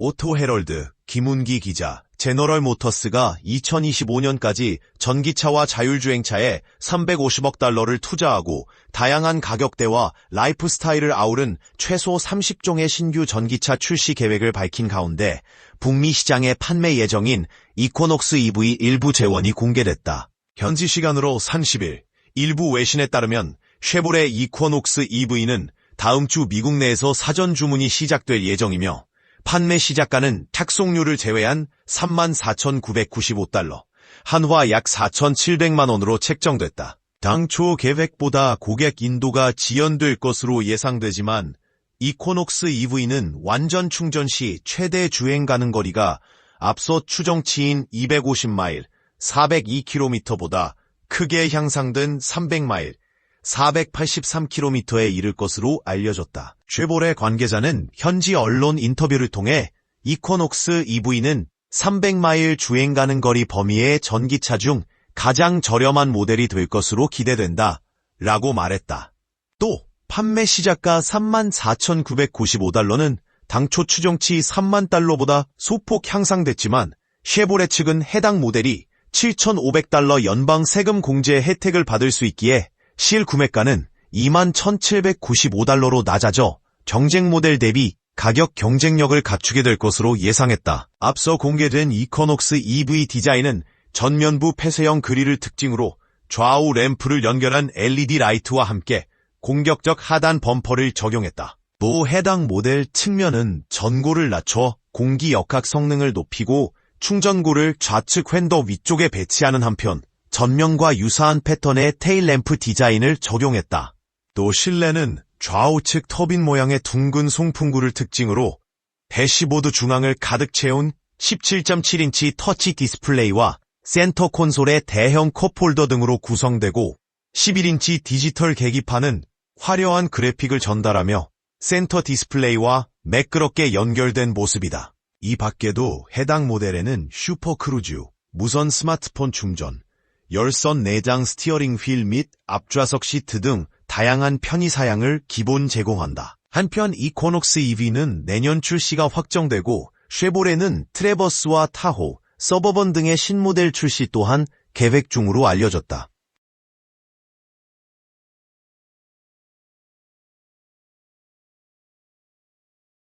오토 헤럴드 김운기 기자, 제너럴 모터스가 2025년까지 전기차와 자율주행차에 350억 달러를 투자하고 다양한 가격대와 라이프 스타일을 아우른 최소 30종의 신규 전기차 출시 계획을 밝힌 가운데 북미 시장의 판매 예정인 이코녹스 EV 일부 재원이 공개됐다. 현지 시간으로 30일 일부 외신에 따르면 쉐보레 이코녹스 EV는 다음 주 미국 내에서 사전 주문이 시작될 예정이며 판매 시작가는 탁송료를 제외한 34,995달러, 한화 약 4,700만 원으로 책정됐다. 당초 계획보다 고객 인도가 지연될 것으로 예상되지만 이코녹스 EV는 완전 충전 시 최대 주행 가능 거리가 앞서 추정치인 250마일, 402km보다 크게 향상된 300마일, 483km에 이를 것으로 알려졌다. 쉐보레 관계자는 현지 언론 인터뷰를 통해 이코녹스 EV는 300마일 주행 가능 거리 범위의 전기차 중 가장 저렴한 모델이 될 것으로 기대된다. 라고 말했다. 또 판매 시작가 34,995달러는 당초 추정치 3만 달러보다 소폭 향상됐지만 쉐보레 측은 해당 모델이 7,500달러 연방 세금 공제 혜택을 받을 수 있기에 실 구매가는 21,795달러로 낮아져 경쟁 모델 대비 가격 경쟁력을 갖추게 될 것으로 예상했다. 앞서 공개된 이코녹스 EV 디자인은 전면부 폐쇄형 그릴을 특징으로 좌우 램프를 연결한 LED 라이트와 함께 공격적 하단 범퍼를 적용했다. 또 해당 모델 측면은 전고를 낮춰 공기 역학 성능을 높이고 충전고를 좌측 휀더 위쪽에 배치하는 한편 전면과 유사한 패턴의 테일 램프 디자인을 적용했다. 또 실내는 좌우측 터빈 모양의 둥근 송풍구를 특징으로 대시보드 중앙을 가득 채운 17.7인치 터치 디스플레이와 센터 콘솔의 대형 컵홀더 등으로 구성되고 11인치 디지털 계기판은 화려한 그래픽을 전달하며 센터 디스플레이와 매끄럽게 연결된 모습이다. 이 밖에도 해당 모델에는 슈퍼 크루즈, 무선 스마트폰 충전, 열선 내장 스티어링 휠 및 앞좌석 시트 등 다양한 편의 사양을 기본 제공한다. 한편 이코녹스 EV는 내년 출시가 확정되고 쉐보레는 트레버스와 타호, 서버번 등의 신모델 출시 또한 계획 중으로 알려졌다.